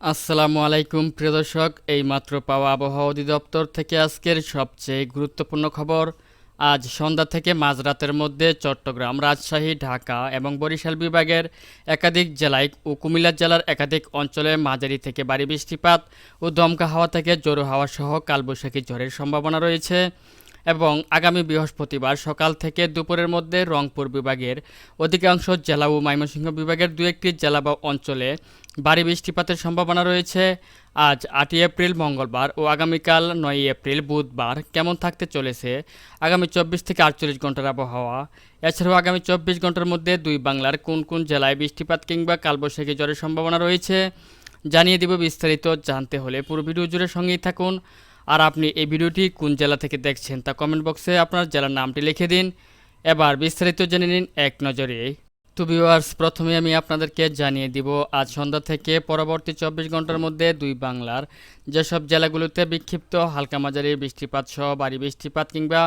আসসালামু আলাইকুম, প্রিয় দর্শক। এইমাত্র পাওয়া আবহাওয়া অধিদপ্তর থেকে আজকের সবচেয়ে গুরুত্বপূর্ণ খবর। আজ সন্ধ্যা থেকে মাঝরাতের মধ্যে চট্টগ্রাম রাজশাহী, ঢাকা এবং বরিশাল বিভাগের একাধিক জেলায় ও কুমিল্লা জেলার একাধিক অঞ্চলে মাঝারি থেকে ভারী বৃষ্টিপাত ও দমকা হাওয়া থেকে জোরো হাওয়া সহ কালবৈশাখী ঝড়ের সম্ভাবনা রয়েছে। এবং আগামী বৃহস্পতিবার সকাল থেকে দুপুরের মধ্যে রংপুর বিভাগের অধিকাংশ জেলা ও ময়মনসিংহ বিভাগের দু একটি জেলা বা অঞ্চলে ভারী বৃষ্টিপাতের সম্ভাবনা রয়েছে। আজ আটই এপ্রিল মঙ্গলবার ও আগামীকাল নয়ই এপ্রিল বুধবার কেমন থাকতে চলেছে? আগামী চব্বিশ থেকে আটচল্লিশ ঘণ্টার আবহাওয়া। এছাড়াও আগামী চব্বিশ ঘণ্টার মধ্যে দুই বাংলার কোন কোন জেলায় বৃষ্টিপাত কিংবা কালবৈশাখী ঝড়ের সম্ভাবনা রয়েছে? জানিয়ে দিব বিস্তারিত জানতে হলে পুরো ভিডিও জুড়ে সঙ্গেই থাকুন। আর আপনি এই ভিডিওটি কোন জেলা থেকে দেখছেন তা কমেন্ট বক্সে আপনার জেলার নামটি লিখে দিন। এবার বিস্তারিত জেনে নিন এক নজরে। তো ভিউয়ার্স প্রথমে আমি আপনাদেরকে জানিয়ে দিব, আজ সন্ধ্যা থেকে পরবর্তী চব্বিশ ঘণ্টার মধ্যে দুই বাংলার যেসব জেলাগুলোতে বিক্ষিপ্ত হালকা মাঝারি বৃষ্টিপাত সহ ভারী বৃষ্টিপাত কিংবা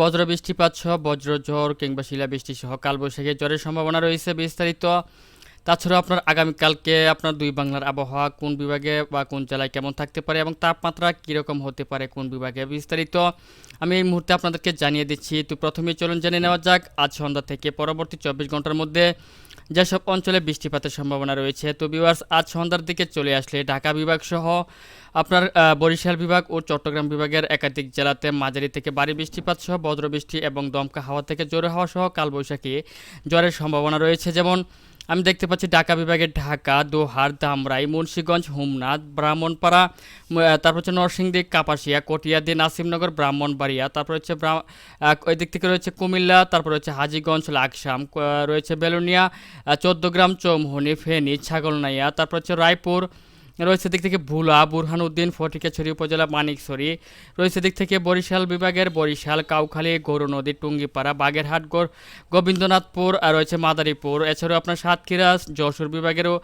বজ্র বৃষ্টিপাত সহ বজ্রঝড় কিংবা শিলাবৃষ্টি সহ কালবৈশাখী জ্বরের সম্ভাবনা রয়েছে বিস্তারিত তাছাড়াও আপনার আগামীকালকে আপনার দুই বাংলার আবহাওয়া কোন বিভাগে বা কোন জেলায় কেমন থাকতে পারে এবং তাপমাত্রা কীরকম হতে পারে কোন বিভাগে বিস্তারিত আমি এই মুহূর্তে আপনাদেরকে জানিয়ে দিচ্ছি। তো প্রথমেই চলুন জেনে নেওয়া যাক, আজ সন্ধ্যা থেকে পরবর্তী চব্বিশ ঘণ্টার মধ্যে যেসব অঞ্চলে বৃষ্টিপাতের সম্ভাবনা রয়েছে, তো বিভার্স আজ সন্ধ্যার দিকে চলে আসলে ঢাকা বিভাগ সহ আপনার বরিশাল বিভাগ ও চট্টগ্রাম বিভাগের একাধিক জেলাতে মাঝারি থেকে ভারী বৃষ্টিপাত সহ বজ্রবৃষ্টি এবং দমকা হাওয়া থেকে জোরে হাওয়া সহ কালবৈশাখী জ্বরের সম্ভাবনা রয়েছে। যেমন আমি দেখতে পাচ্ছি ঢাকা বিভাগের ঢাকা, দোহার ধামরাই মুন্সীগঞ্জ, হোমনাথ, ব্রাহ্মণপাড়া তারপর হচ্ছে নরসিংদী, কাপাসিয়া কটিয়াদি নাসিমনগর, ব্রাহ্মণবাড়িয়া, তারপর হচ্ছে ওই দিক থেকে রয়েছে কুমিল্লা, তারপর হচ্ছে হাজিগঞ্জ, লাকসাম রয়েছে বেলুনিয়া চোদ্দগ্রাম, চৌমহনি, ফেনী, ছাগলনাইয়া, তারপর হচ্ছে রায়পুর রয়েছে দিক থেকে ভুলা, বুরহানুদ্দিন, ফটিকাছড়ি উপজেলা মানিকছড়ি। রয়েছে দিক থেকে বরিশাল বিভাগের বরিশাল, কাউখালী, গরু নদী, টুঙ্গিপাড়া বাগেরহাট গোর গোবিন্দনাথপুর আর রয়েছে মাদারীপুর। এছাড়াও আপনার সাতক্ষীরা যশোর বিভাগেরও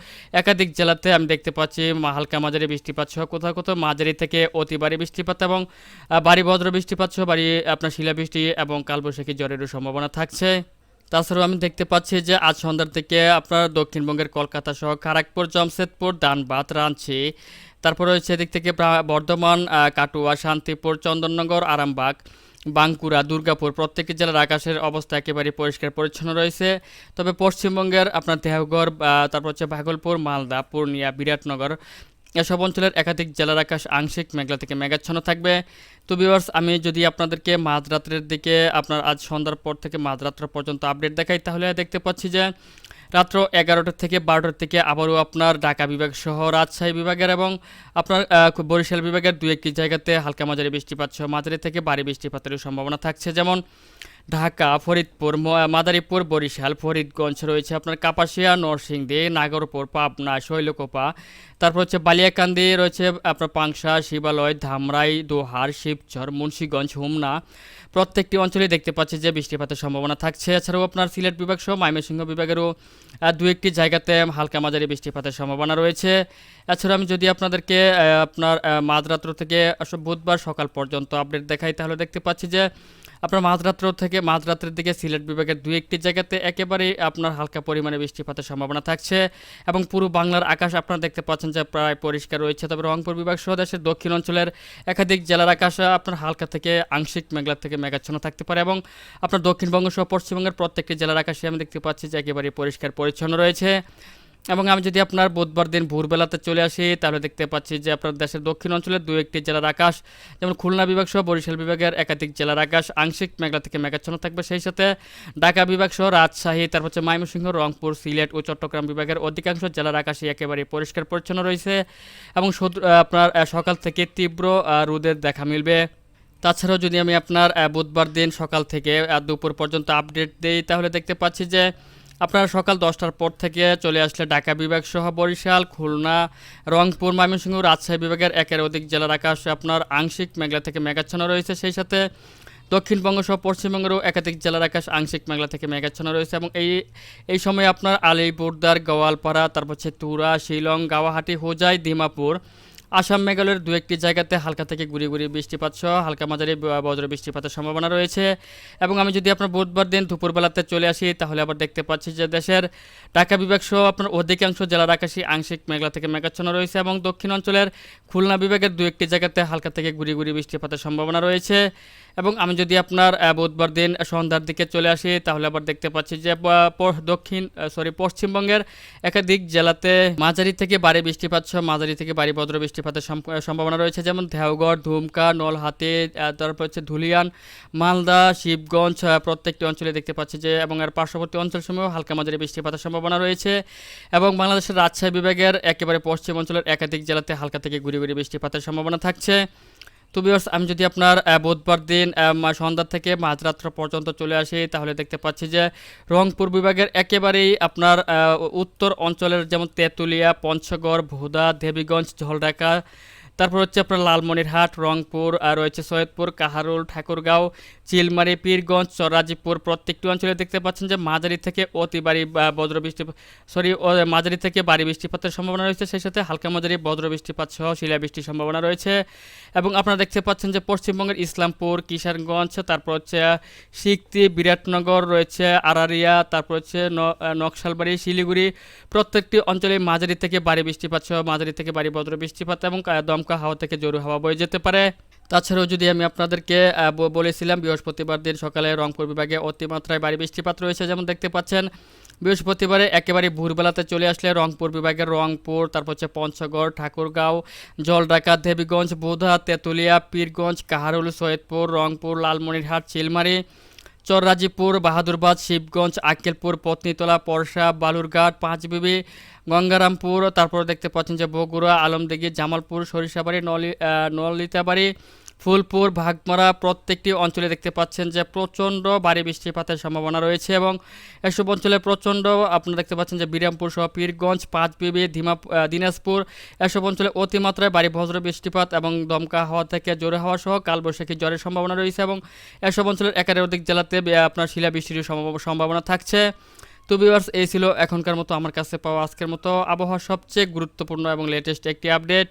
একাধিক জেলাতে আমি দেখতে পাচ্ছি হালকা মাঝারি বৃষ্টিপাত সহ কোথাও কোথাও। মাঝারি থেকে অতি ভারী বৃষ্টিপাত এবং বাড়ি বজ্র বৃষ্টিপাত সহ বাড়ি আপনার শিলাবৃষ্টি এবং কালবৈশাখী জ্বরেরও সম্ভাবনা থাকছে। তাছাড়াও আমি দেখতে পাচ্ছি যে আজ সন্ধ্যার থেকে আপনার দক্ষিণবঙ্গের কলকাতা সহ খড়গপুর জামশেদপুর ধানবাদ রাঞ্চি তারপর রয়েছে এদিক থেকে বর্ধমান কাটুয়া, শান্তিপুর, চন্দননগর, আরামবাগ, বাঁকুড়া, দুর্গাপুর প্রত্যেকটি জেলার আকাশের অবস্থা একেবারে পরিষ্কার পরিচ্ছন্ন রয়েছে। তবে পশ্চিমবঙ্গের আপনার দেহগড় তারপর হচ্ছে ভাগলপুর, মালদা, পূর্ণিয়া, বিরাটনগর এসব অঞ্চলের একাধিক জেলার আকাশ আংশিক মেঘলা থেকে মেঘাচ্ছন্ন থাকবে। তো ভিউয়ার্স আমি যদি আপনাদেরকে মাঝরাত্রের দিকে আপনার আজ সন্ধ্যার পর থেকে মাঝরাত্র পর্যন্ত আপডেট দেখাই, তাহলে দেখতে পাচ্ছি যে রাত্র এগারোটা থেকে বারোটার থেকে আবারও আপনার ঢাকা বিভাগ সহ রাজশাহী বিভাগের এবং আপনার বরিশাল বিভাগের দু একটি জায়গাতে হালকা মাঝারি বৃষ্টিপাত সহ মাঝারি থেকে ভারী বৃষ্টিপাতের সম্ভাবনা থাকছে। যেমন ঢাকা, ফরিদপুর মাদারীপুর, বরিশাল, ফরিদগঞ্জ রয়েছে আপনার কাপাসিয়া, নরসিংদী, নাগরপুর, পাবনা, শৈলকোপা। তারপর হচ্ছে বালিয়াকান্দি রয়েছে আপনার পাংশা, শিবালয়, ধামরাই, দোহার, শিবচর, মুন্সীগঞ্জ, হুমনা। প্রত্যেকটি অঞ্চলে দেখতে পাচ্ছি যে বৃষ্টিপাতের সম্ভাবনা থাকছে। এছাড়াও আপনার সিলেট বিভাগ সহ ময়মনসিংহ বিভাগেরও দু একটি জায়গাতে হালকা মাঝারি বৃষ্টিপাতের সম্ভাবনা রয়েছে। এছাড়া আমি যদি আপনাদেরকে আপনার মাঝরাত্র থেকে বুধবার সকাল পর্যন্ত আপডেট দেখাই, তাহলে দেখতে পাচ্ছি যে আপনার মাঝরাত্র থেকে মাঝরাত্রের দিকে সিলেট বিভাগের দু একটি জায়গাতে একেবারে আপনার হালকা পরিমাণে বৃষ্টিপাতের সম্ভাবনা থাকছে এবং পুরো বাংলার আকাশ আপনারা দেখতে পাচ্ছেন যে প্রায় পরিষ্কার রয়েছে। তবে রংপুর বিভাগ সহ দেশের দক্ষিণ অঞ্চলের একাধিক জেলার আকাশ আপনার হালকা থেকে আংশিক মেঘলা থেকে মেঘাচ্ছন্ন থাকতে পারে এবং আপনার দক্ষিণবঙ্গ সহ পশ্চিমবঙ্গের প্রত্যেকটি জেলার আকাশে আমি দেখতে পাচ্ছি যে একেবারে পরিষ্কার পরিচ্ছন্ন রয়েছে। এবং আমি যদি আপনার বুধবার দিন ভোরবেলাতে চলে আসি, তাহলে দেখতে পাচ্ছি যে আপনার দেশের দক্ষিণ অঞ্চলের দু একটি জেলার আকাশ, যেমন খুলনা বিভাগ সহ বরিশাল বিভাগের একাধিক জেলার আকাশ, আংশিক মেঘলা থেকে মেঘাচ্ছন্ন থাকবে। সেই সাথে ঢাকা বিভাগ সহ রাজশাহী তারপর হচ্ছে ময়মনসিংহ, রংপুর, সিলেট ও চট্টগ্রাম বিভাগের অধিকাংশ জেলার আকাশে একেবারে পরিষ্কার পরিচ্ছন্ন রয়েছে এবং আপনার সকাল থেকে তীব্র রোদের দেখা মিলবে। তাছাড়াও যদি আমি আপনার বুধবার দিন সকাল থেকে দুপুর পর্যন্ত আপডেট দিই, তাহলে দেখতে পাচ্ছি যে আপনারা সকাল দশটার পর থেকে চলে আসলে ঢাকা বিভাগ সহ বরিশাল, খুলনা, রংপুর, ময়মনসিংহ রাজশাহী বিভাগের একের অধিক জেলার আকাশ আপনার আংশিক মেঘলা থেকে মেঘাচ্ছন্ন রয়েছে। সেই সাথে দক্ষিণবঙ্গ সহ পশ্চিমবঙ্গেরও একাধিক জেলার আকাশ আংশিক মেঘলা থেকে মেঘাচ্ছন্ন রয়েছে এবং এই এই সময় আপনার আলিপুরদার গোয়ালপাড়া, তারপর হচ্ছে তুরা, শিলং গাওয়াহাটি হোজাই দিমাপুর আসাম মেঘালয়ের দু একটি জায়গাতে হালকা থেকে গুড়ি গুড়ি বৃষ্টিপাত সহ হালকা মাঝারি বজ্র বৃষ্টিপাতের সম্ভাবনা রয়েছে। এবং আমি যদি আপনার বুধবার দিন দুপুরবেলাতে চলে আসি, তাহলে আবার দেখতে পাচ্ছি যে দেশের ঢাকা বিভাগ সহ আপনার অধিকাংশ জেলার আকাশে আংশিক মেঘলা থেকে মেঘাচ্ছন্ন রয়েছে এবং দক্ষিণ অঞ্চলের খুলনা বিভাগের দু একটি জায়গাতে হালকা থেকে গুড়ি গুড়ি বৃষ্টিপাতের সম্ভাবনা রয়েছে। এবং আমি যদি আপনার বুধবার দিন সন্ধ্যার দিকে চলে আসি, তাহলে আবার দেখতে পাচ্ছি যে দক্ষিণ সরি পশ্চিমবঙ্গের একাধিক জেলাতে মাঝারি থেকে ভারী বৃষ্টিপাত সহ মাঝারি থেকে ভারী বজ্র বৃষ্টিপাতের সম্ভাবনা রয়েছে, যেমন দেওগড় ধুমকা, নলহাতে তারপর হচ্ছে ধুলিয়ান, মালদা, শিবগঞ্জ প্রত্যেকটি অঞ্চলে দেখতে পাচ্ছি যে, এবং এর পার্শ্ববর্তী অঞ্চলসমূহেও হালকা মাঝারি বৃষ্টিপাতের সম্ভাবনা রয়েছে, এবং বাংলাদেশের রাজশাহী বিভাগের একেবারে পশ্চিম অঞ্চলের একাধিক জেলাতে হালকা থেকে গুড়ি গুড়ি বৃষ্টিপাতের সম্ভাবনা থাকছে। তো বিয়ার্স আমি যদি আপনার বুধবার দিন সন্ধ্যা থেকে মাঝরাত্র পর্যন্ত চলে আসি, তাহলে দেখতে পাচ্ছি যে রংপুর বিভাগের একেবারেই আপনার উত্তর অঞ্চলের যেমন তেঁতুলিয়া, পঞ্চগড়, ভুদা, দেবীগঞ্জ, ঝলঢাকা তারপর হচ্ছে আপনার লালমনিরহাট রংপুর আর রয়েছে সৈয়দপুর কাহারুল ঠাকুরগাঁও চিলমারি পীরগঞ্জ চরাজিপুর প্রত্যেকটি অঞ্চলে দেখতে পাচ্ছেন যে মাঝারি থেকে অতি বাড়ি বজ্র বৃষ্টি সরি মাঝারি থেকে বাড়ি বৃষ্টিপাতের সম্ভাবনা রয়েছে। সেই সাথে হালকা মাঝারি বজ্র বৃষ্টিপাত সহ শিলা বৃষ্টির সম্ভাবনা রয়েছে। এবং আপনারা দেখতে পাচ্ছেন যে পশ্চিমবঙ্গের ইসলামপুর কিষানগঞ্জ তারপর হচ্ছে সিকতি বিরাটনগর রয়েছে আরারিয়া তারপর হচ্ছে নকশালবাড়ি শিলিগুড়ি প্রত্যেকটি অঞ্চলে মাঝারি থেকে বাড়ি বৃষ্টিপাত সহ মাঝারি থেকে বাড়ি বজ্র বৃষ্টিপাত এবং আহ, দমকা হাওয়া থেকে জোরু হাওয়া বয়ে যেতে পারে। তাছাড়াও যদি আমি আপনাদেরকে বলেছিলাম, বৃহস্পতিবার দিন সকালে রংপুর বিভাগে অতিমাত্রায় বাড়ি বৃষ্টিপাত রয়েছে যেমন দেখতে পাচ্ছেন। বৃহস্পতিবারে একেবারে ভোরবেলাতে চলে আসলে রংপুর বিভাগের রংপুর, তারপর হচ্ছে পঞ্চগড়, ঠাকুরগাঁও, জলঢাকা, দেবীগঞ্জ বোধা তেঁতুলিয়া, পীরগঞ্জ, কাহারুল, সৈয়দপুর, রংপুর, লালমনিরহাট চিলমারি চররাজিপুর বাহাদুরবাদ, শিবগঞ্জ, আক্কেলপুর, পত্নীতলা, পরশা, বালুরঘাট, পাঁচবিবি, গঙ্গারামপুর, তারপর দেখতে পাচ্ছেন যে বগুড়া আলমদিঘি জামালপুর, সরিষাবাড়ি, নলি নলিতাবাড়ি ফুলপুর, ভাগমারা প্রত্যেকটি অঞ্চলে দেখতে পাচ্ছেন যে প্রচণ্ড ভারী বৃষ্টিপাতের সম্ভাবনা রয়েছে এবং এসব অঞ্চলে প্রচণ্ড আপনারা দেখতে পাচ্ছেন যে বিরামপুর সহ পীরগঞ্জ, পাঁচবিবি, ধিমা দিনাজপুর, এসব অঞ্চলে অতিমাত্রায় ভারী বজ্র বৃষ্টিপাত এবং দমকা হাওয়া থেকে জোরে হওয়া সহ কালবৈশাখী জ্বরের সম্ভাবনা রয়েছে এবং এসব অঞ্চলের একের অধিক জেলাতে আপনার শিলাবৃষ্টির সম্ভাব- সম্ভাবনা থাকছে। তো ভিউয়ার্স এই ছিল এখনকার মতো আমার কাছে পাওয়া আজকের মতো আবহাওয়া সবচেয়ে গুরুত্বপূর্ণ এবং লেটেস্ট একটি আপডেট